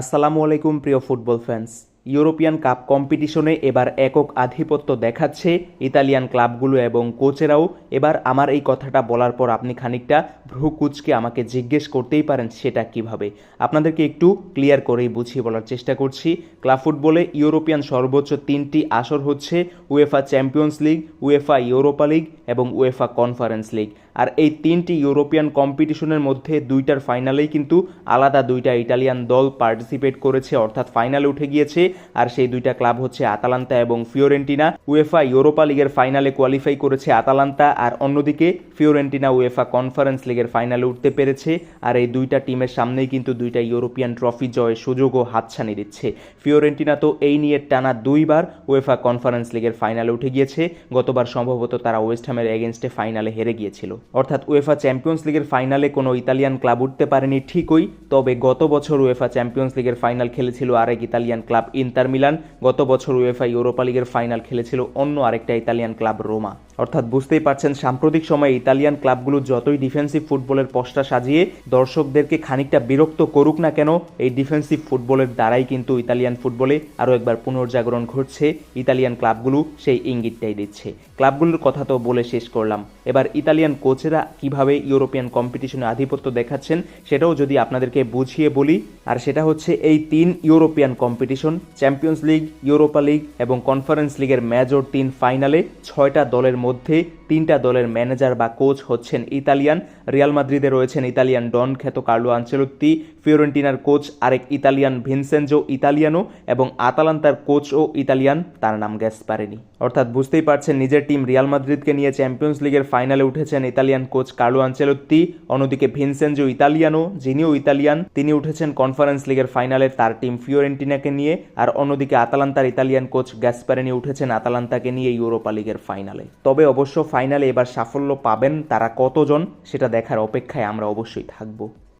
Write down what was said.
আসসালামু আলাইকুম, প্রিয় ফুটবল ফ্যান্স। ইউরোপিয়ান কাপ কম্পিটিশনে এবার একক আধিপত্য দেখাচ্ছে ইতালিয়ান ক্লাবগুলো এবং কোচেরাও। এবার আমার এই কথাটা বলার পর আপনি খানিকটা ভ্রুকুচকে আমাকে জিজ্ঞেস করতেই পারেন সেটা কীভাবে। আপনাদেরকে একটু ক্লিয়ার করেই বুঝিয়ে বলার চেষ্টা করছি। ক্লাব ফুটবলে ইউরোপিয়ান সর্বোচ্চ তিনটি আসর হচ্ছে UEFA champions league, UEFA Europa league এবং উয়েফা কনফারেন্স লিগ। আর এই তিনটি ইউরোপিয়ান কম্পিটিশনের মধ্যে দুইটার ফাইনালেই কিন্তু আলাদা দুইটা ইটালিয়ান দল পার্টিসিপেট করেছে, অর্থাৎ ফাইনালে উঠে গিয়েছে। আর সেই দুইটা ক্লাব হচ্ছে আতালান্তা এবং ফিওরেন্টিনা। উয়েফা ইউরোপা লিগের ফাইনালে কোয়ালিফাই করেছে আতালান্তা। আর অন্যদিকে ফিওরেন্টিনা উয়েফা কনফারেন্স লিগের ফাইনালে উঠতে পেরেছে। আর এই দুইটা টিমের সামনেই কিন্তু দুইটা ইউরোপিয়ান ট্রফি জয়ের সুযোগও হাতছানি দিচ্ছে। ফিওরেন্টিনা তো এই নিয়ে টানা দুইবার উয়েফা কনফারেন্স লিগের ফাইনালে উঠে গিয়েছে। গতবার সম্ভবত তারা ওয়েস্ট হ্যামের এগেনস্টে ফাইনালে হেরে গিয়েছিল। অর্থাৎ উয়েফা চ্যাম্পিয়ন্স লিগের ফাইনালে কোনো ইতালিয়ান ক্লাব উঠতে পারেনি ঠিকই, তবে গত বছর উয়েফা চ্যাম্পিয়ন্স লিগের ফাইনাল খেলেছিল আরেক ইতালিয়ান ক্লাব ইন্টার মিলান। গত বছর উয়েফা ইউরোপা লিগের ফাইনাল খেলেছিল অন্য আরেকটা ইতালিয়ান ক্লাব রোমা। অর্থাৎ বুঝতেই পারছেন, সাম্প্রতিক সময়ে ইতালিয়ান ক্লাবগুলো যতই ডিফেন্সিভ ফুটবলের পশটা সাজিয়ে দর্শকদেরকে খানিকটা বিরক্ত করুক না কেন, এই ডিফেন্সিভ ফুটবলের দ্বারাই কিন্তু ইতালিয়ান ফুটবলে আরও একবার পুনর্জাগরণ ঘটছে। ইতালিয়ান ক্লাবগুলো সেই ইঙ্গিতটাই দিচ্ছে। ক্লাবগুলোর কথা তো বলে শেষ করলাম। এবার ইতালিয়ান কোচেরা কীভাবে ইউরোপিয়ান কম্পিটিশনে আধিপত্য দেখাচ্ছেন, সেটাও যদি আপনাদেরকে বুঝিয়ে বলি, আর সেটা হচ্ছে এই তিন European competition champions league Europa league এবং কনফারেন্স লিগের মেজর তিন ফাইনালে ছয়টা দলের মধ্যে मध्य তিনটা দলের ম্যানেজার বা কোচ হচ্ছেন ইতালিয়ান। রিয়াল মাদ্রিদে রয়েছেন ইতালিয়ান ডন খ্যাত কার্লো আঞ্চেলত্তি ফিওরেন্টিনার কোচ আরেক ইতালিয়ান ভিনসেনজো ইতালিয়ানো এবং আতালান্তার কোচও ইতালিয়ান, তার নাম গ্যাস পারেনি অর্থাৎ বুঝতেই পারছেন, নিজের টিম রিয়াল মাদ্রিদকে নিয়ে চ্যাম্পিয়ন্স লিগের ফাইনালে উঠেছেন ইতালিয়ান কোচ কার্লো আঞ্চেলত্তি অন্যদিকে ভিনসেনজো ইতালিয়ানো, যিনিও ইতালিয়ান, তিনি উঠেছেন কনফারেন্স লিগের ফাইনালে, তার টিম ফিওরেন্টিনাকে নিয়ে, আর অন্যদিকে আতালান্তার ইতালিয়ান কোচ গ্যাসপারেনি উঠেছেন আতালান্তাকে নিয়ে ইউরোপা লিগের ফাইনালে। তবে অবশ্য ফাইনালে এবার সাফল্য পাবেন তারা কতজন সেটা দেখার অপেক্ষায় আমরা অবশ্যই থাকব।